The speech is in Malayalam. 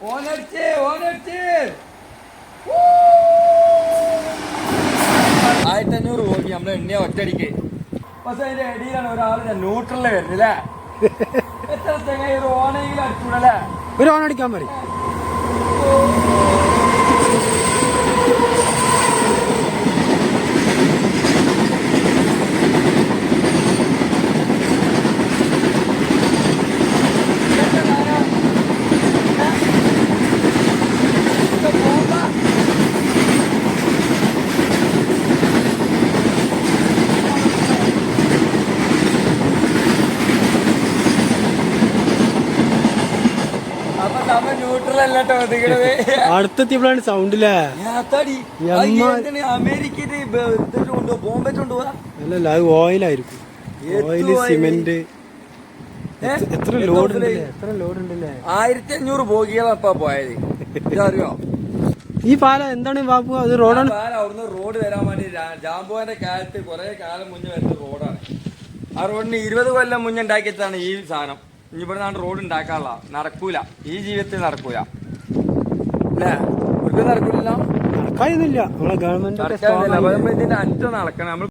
ഓനടിച്ച് ഓനടിച്ച് ആയിരത്തി അഞ്ഞൂറ് പോയി നമ്മളെ എണ്ണിയ ഒറ്റടിക്ക് പക്ഷെ അതിന്റെ ഇടയിലാണ് ഒരാൾ ന്യൂട്രലിൽ വരുന്നില്ലേ എത്ര തെങ്ങ ഒരു ഓണെങ്കിലും അടിച്ചൂടല്ലേ? ഒരു ഓണടിക്കാൻ പറയും. അടുത്തെത്തിയപ്പോഴാണ് സൗണ്ടില്ലേ അല്ലല്ല അത് ഓയിലായിരിക്കും. ഓയിൽ? സിമെന്റ്? എത്ര ലോഡ്? ഉണ്ടല്ലേ? എത്ര ലോഡ് ഉണ്ടല്ലേ? ആയിരത്തി അഞ്ഞൂറ് ബോഗികളാ പോയത്. അറിയോ ഈ പാലം എന്താണ് ബാബു അത് റോഡാണ്? അവിടുന്ന് റോഡ് വരാൻ വേണ്ടി ജാമ്പുവാന്റെ കാലത്ത് കുറെ കാലം മുന്നേ വരുന്ന റോഡാണ് ആ റോഡിന് ഇരുപത് കൊല്ലം മുന്നേ ഉണ്ടാക്കിയതാണ് ഈ സാധനം. ഇനി ഇവിടെ നാണ്ട് റോഡ് ഉണ്ടാക്കാനുള്ള നടക്കൂല. ഈ ജീവിതത്തിൽ നടക്കൂല. അല്ലേ ഒരിക്കലും നടക്കൂല നടക്കാനില്ല നമ്മളെ ഗവൺമെന്റ് ഇതിന്റെ അറ്റം നടക്കണം. നമ്മൾ